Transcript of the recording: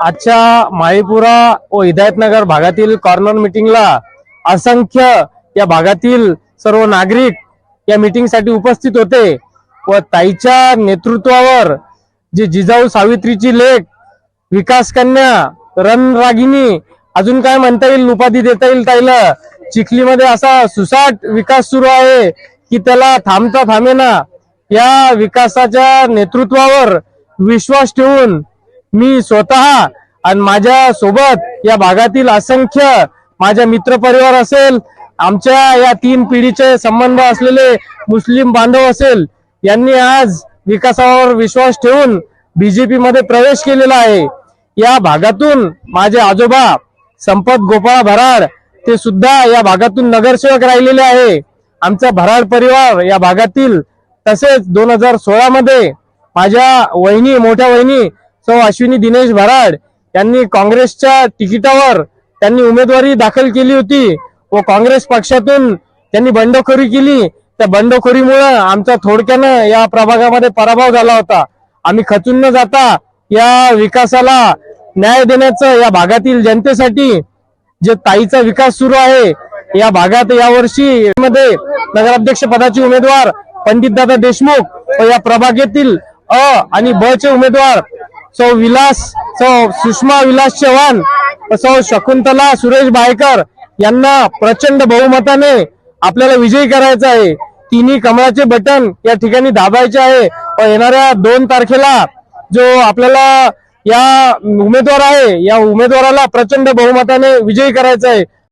आजच्या माळीपुरा व हिदायतनगर भागातील कॉर्नर मिटिंगला असंख्य या भागातील सर्व नागरिक या मीटिंगसाठी उपस्थित होते व ताईच्या नेतृत्वावर जे जिजाऊ सावित्रीची लेख विकास कन्या रणरागिनी अजून काय म्हणता येईल उपाधी देता येईल ताईला चिखलीमध्ये असा सुसाट विकास सुरू आहे की त्याला थांबता थांबेना. या विकासाच्या नेतृत्वावर विश्वास ठेवून मी स्वतः आणि माझ्या सोबत या भागातील असंख्य माझ्या मित्र परिवार असेल आमच्या या तीन पिढीचे संबंध असलेले मुस्लिम बांधव असेल यांनी आज विकासावर विश्वास ठेवून बीजेपी मध्ये प्रवेश केलेला आहे. या भागातून माझे आजोबा संपत गोपाळ भराड ते सुद्धा या भागातून नगरसेवक राहिलेले आहे. आमचा भराड परिवार या भागातील तसेच दोन हजार सोळा मध्ये माझ्या वहिनी मोठ्या वहिनी सौ अश्विनी दिनेश भराड यांनी काँग्रेसच्या तिकिटावर त्यांनी उमेदवारी दाखल केली होती व काँग्रेस पक्षातून त्यांनी बंडखोरी केली. त्या बंडखोरीमुळे आमचा थोडक्यानं या प्रभागामध्ये पराभव झाला होता. आम्ही खचून न जाता या विकासाला न्याय देण्याचं या भागातील जनतेसाठी जे ताईचा विकास सुरू आहे या भागात यावर्षी मध्ये नगराध्यक्ष पदाचे उमेदवार पंडित दादा देशमुख व या प्रभागातील अ आणि ब चे उमेदवार सौ विलास सौ सुषमा विलास चव्हाण सौ शकुंतला सुरेश भायकर यांना प्रचंड बहुमताने आपल्याला विजयी करायचा आहे. तिन्ही कमळाचे बटन या ठिकाणी दाबायचे आहे. व येणाऱ्या दोन तारखेला जो आपल्याला या उमेदवार आहे या उमेदवाराला प्रचंड बहुमताने विजयी करायचा आहे.